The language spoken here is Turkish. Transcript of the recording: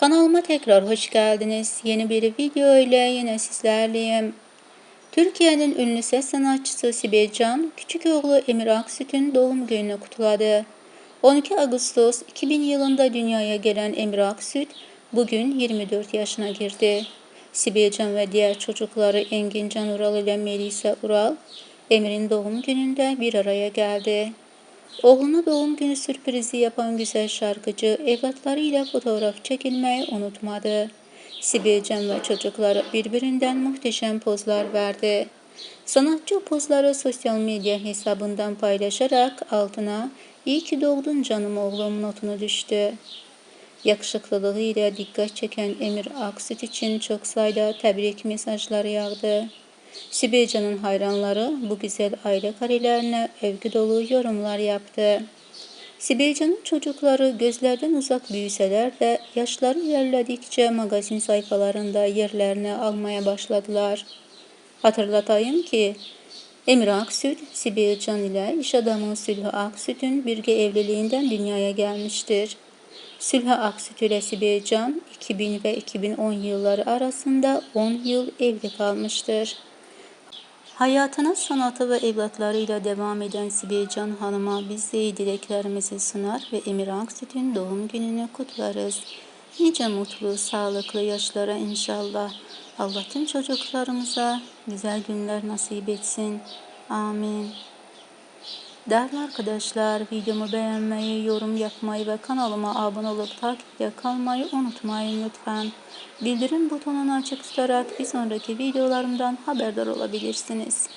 Kanalıma tekrar hoş geldiniz. Yeni bir video ile yine sizlerleyim. Türkiye'nin ünlü ses sanatçısı Sibel Can, küçük oğlu Emir Aksüt'ün doğum gününü kutladı. 12 Ağustos 2000 yılında dünyaya gelen Emir Aksüt, bugün 24 yaşına girdi. Sibel Can ve diğer çocukları Engin Can Ural ile Melisa Ural, Emir'in doğum gününde bir araya geldi. Oğluna doğum günü sürprizi yapan güzel şarkıcı evlatları ilə fotoğraf çəkilməyi unutmadı. Sibelcan və çocuklar bir-birindən möhtəşəm pozlar verdi. Sanatçı pozları sosial media hesabından paylaşaraq altına "İyi ki doğdun canım oğlum" notunu düşdü. Yakışıklılığı ilə diqqət çəkən Emir Aksit üçün çox sayda təbrik mesajları yağdı. Sibel Can'ın hayranları bu güzel aile karelerine övgü dolu yorumlar yaptı. Sibel Can'ın çocukları gözlerden uzak büyüseler de yaşları ilerledikçe magazin sayfalarında yerlerini almaya başladılar. Hatırlatayım ki Emir Aksüt, Sibel Can ile iş adamı Sülhü Aksüt'ün birge evliliğinden dünyaya gelmiştir. Sülhü Aksüt ile Sibel Can 2000 ve 2010 yılları arasında 10 yıl evli kalmıştır. Hayatına sanatı ve evlatlarıyla devam eden Sibel Can Hanım'a biz de iyi dileklerimizi sunar ve Emir Aksüt'ün doğum gününü kutlarız. Nice mutlu, sağlıklı yaşlara inşallah. Allah tüm çocuklarımıza güzel günler nasip etsin. Amin. Değerli arkadaşlar, videomu beğenmeyi, yorum yapmayı ve kanalıma abone olup takipte kalmayı unutmayın lütfen. Bildirim butonunu açık tutarak bir sonraki videolarımdan haberdar olabilirsiniz.